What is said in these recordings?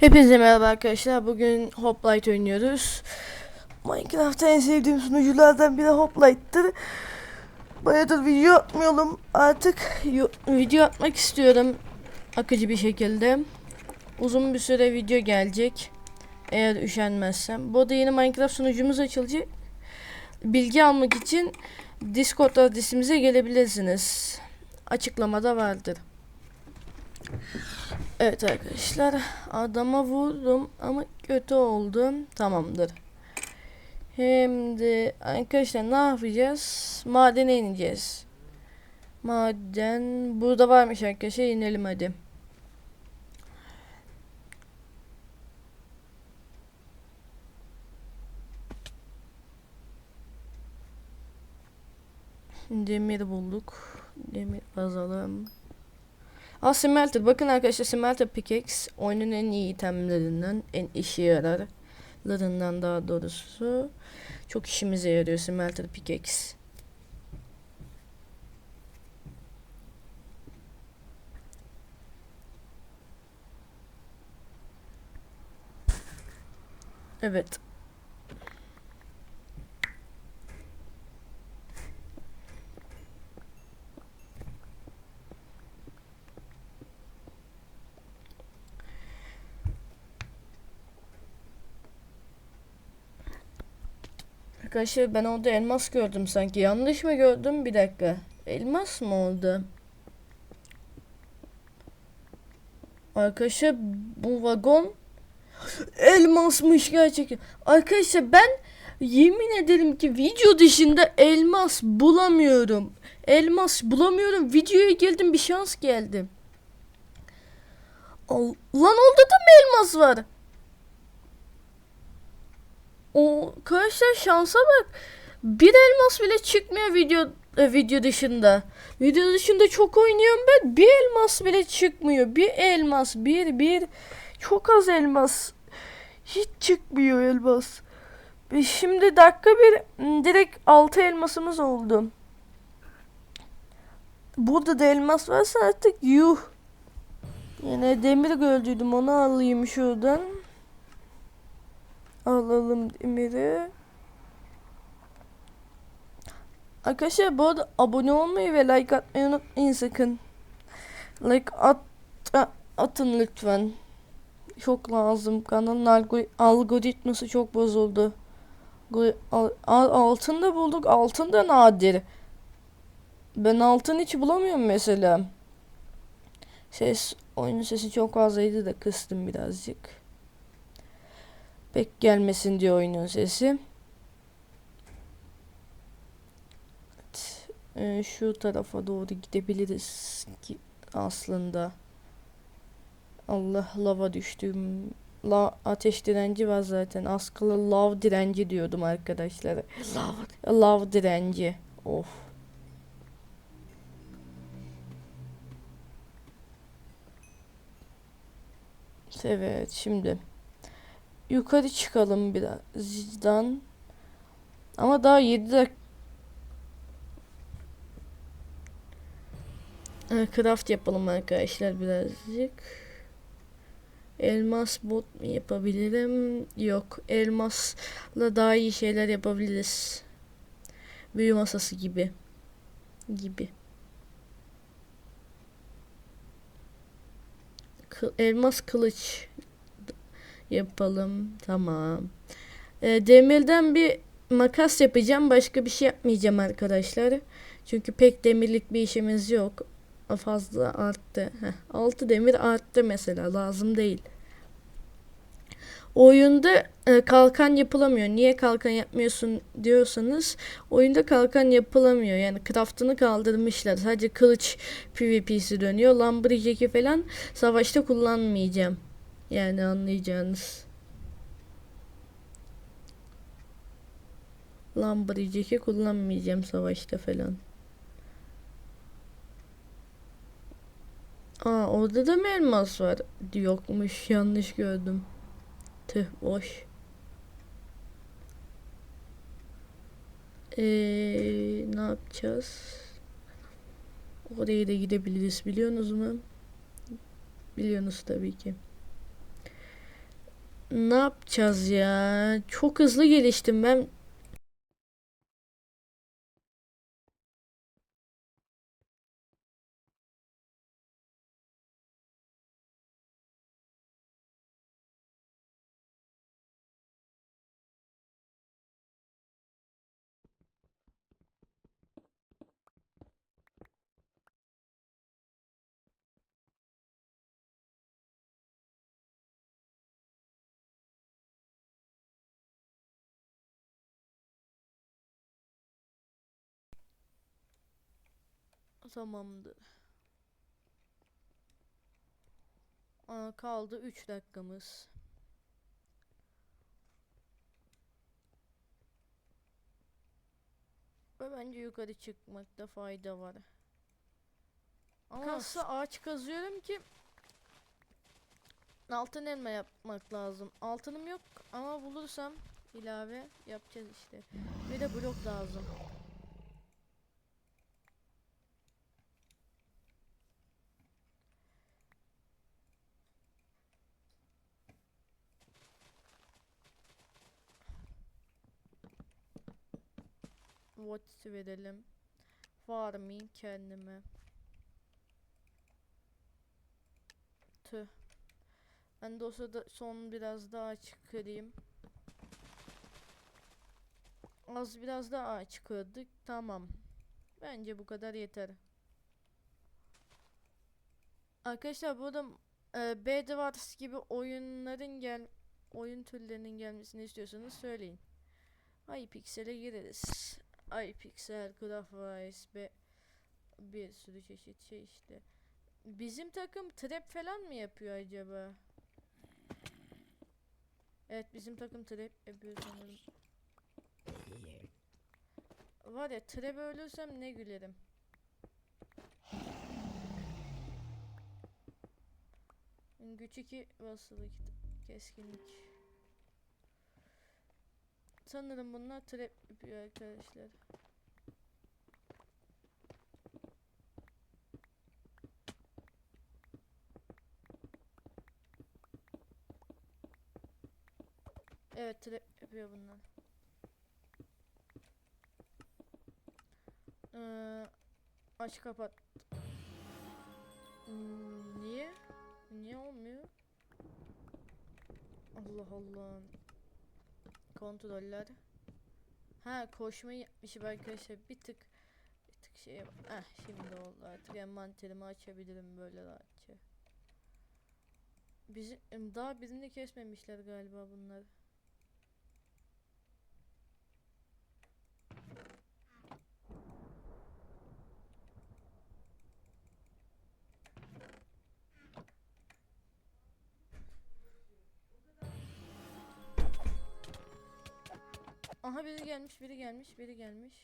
Hepinize merhaba arkadaşlar. Bugün Hoplite oynuyoruz. Minecraft'ta en sevdiğim sunuculardan biri Hoplight'tır. Bayağıdır video atmıyorum. Artık video atmak istiyorum. Akıcı bir şekilde. Uzun bir süre video gelecek. Eğer üşenmezsem. Bu arada yeni Minecraft sunucumuz açılacak. Bilgi almak için Discord adresimize gelebilirsiniz. Açıklamada vardır. Evet arkadaşlar adama vurdum ama kötü oldum. Tamamdır. Hem de arkadaşlar ne yapacağız? Madene ineceğiz. Maden burada varmış arkadaşlar inelim hadi. Demir bulduk. Demir bazalım. Aa. Bakın arkadaşlar Smelter Pickaxe oyunun en iyi itemlerinden, en işe yararlarından daha doğrusu. Çok işimize yarıyor Smelter Pickaxe. Evet. Arkadaşlar ben orada elmas gördüm sanki. Yanlış mı gördüm? Bir dakika. Elmas mı oldu? Arkadaşlar bu vagon elmasmış gerçekten. Arkadaşlar ben yemin ederim ki video dışında elmas bulamıyorum. Elmas bulamıyorum. Videoya geldim bir şans geldi. Lan orada da mı elmas var? O arkadaşlar şansa bak. Bir elmas bile çıkmıyor video e, video dışında. Video dışında çok oynuyorum ben. Bir elmas bile çıkmıyor. Bir elmas, bir bir çok az elmas. Hiç çıkmıyor elmas. Ve Şimdi dakika bir m, direkt 6 elmasımız oldu. Burada da elmas varsa artık yuh. Yine demir gördüydüm onu alayım şuradan. Alalım demiri. Arkadaşlar bu arada abone olmayı ve like atmayı unutmayın sakın. Like at, atın lütfen. Çok lazım. Kanalın algo- algoritması çok bozuldu. Altın da bulduk. Altın da nadir. Ben altın hiç bulamıyorum mesela. Ses, oyunun sesi çok fazlaydı da kıstım birazcık. Pek gelmesin diyor oyunun sesi. Evet, e, şu tarafa doğru gidebiliriz ki aslında. Allah lava düştüm. La ateş direnci var zaten. Az kala lav direnci diyordum arkadaşlar. Lav, lav direnci. Of. Evet şimdi yukarı çıkalım birazdan. Ama daha 7 dakika Craft yapalım arkadaşlar birazcık. Elmas bot mu yapabilirim? Yok. Elmasla daha iyi şeyler yapabiliriz. Büyü masası gibi. Gibi. Elmas kılıç yapalım. Tamam. Ee, demirden bir makas yapacağım. Başka bir şey yapmayacağım arkadaşlar. Çünkü pek demirlik bir işimiz yok. Fazla arttı. Heh, 6 demir arttı mesela. Lazım değil. Oyunda e, kalkan yapılamıyor. Niye kalkan yapmıyorsun diyorsanız oyunda kalkan yapılamıyor. Yani craftını kaldırmışlar. Sadece kılıç PvP'si dönüyor. Lumberjack'i falan savaşta kullanmayacağım. Yani anlayacağınız. Lumberjack'i kullanmayacağım savaşta falan. Aa orada da mı elmas var? Yokmuş yanlış gördüm. Tüh boş. Ee, ne yapacağız? Oraya da gidebiliriz biliyorsunuz mu? Biliyorsunuz tabii ki. Ne yapacağız ya? Çok hızlı geliştim ben. Tamamdır. Aa, kaldı 3 dakikamız. Ve bence yukarı çıkmakta fayda var. Ama nasıl ağaç kazıyorum ki altın elma yapmak lazım. Altınım yok ama bulursam ilave yapacağız işte. Bir de blok lazım. What verelim. Farming kendime. Tüh. Ben sırada son biraz daha çıkarayım. Az biraz daha çıkardık. Tamam. Bence bu kadar yeter. Arkadaşlar burada e, Bedwars gibi oyunların gel oyun türlerinin gelmesini istiyorsanız söyleyin. iPixel'e gireriz. iPixel, Craftwise ve bir sürü çeşit şey işte. Bizim takım trap falan mı yapıyor acaba? Evet bizim takım trap yapıyor sanırım. Var ya trap ölürsem ne gülerim. Güç 2 basılı keskinlik. Sanırım bunlar trap yapıyor arkadaşlar. Evet trap yapıyor bunlar. Ee, aç kapat. Hmm, niye? Niye olmuyor? Allah Allah. Kontroller. Ha koşmayı yapmışım arkadaşlar. Bir tık bir tık bak. Heh şimdi oldu artık. Envanterimi açabilirim böyle rahatça. Bizi daha birini kesmemişler galiba bunlar. Aha biri gelmiş, biri gelmiş, biri gelmiş.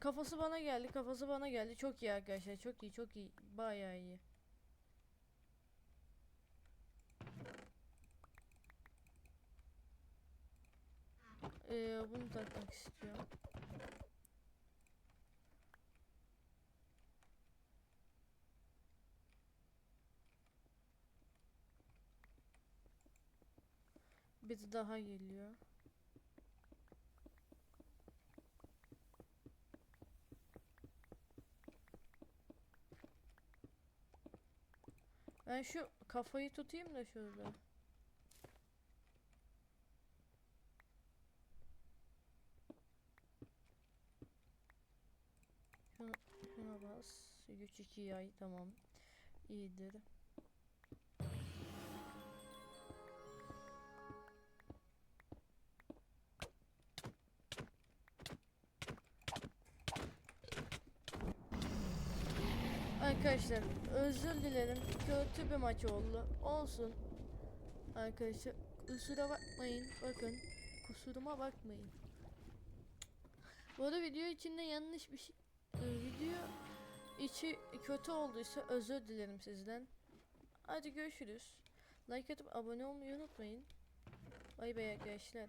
Kafası bana geldi, kafası bana geldi. Çok iyi arkadaşlar, çok iyi, çok iyi. Bayağı iyi. Ee, bunu takmak istiyorum. Bir daha geliyor. Ben şu kafayı tutayım da şurada. Şuna, şuna bas. Güç 2 yay tamam. İyidir. Arkadaşlar özür dilerim. Kötü bir maç oldu. Olsun. Arkadaşlar kusura bakmayın. Bakın kusuruma bakmayın. Bu arada video içinde yanlış bir şey e, video içi kötü olduysa özür dilerim sizden. Hadi görüşürüz. Like atıp abone olmayı unutmayın. Bay bay arkadaşlar.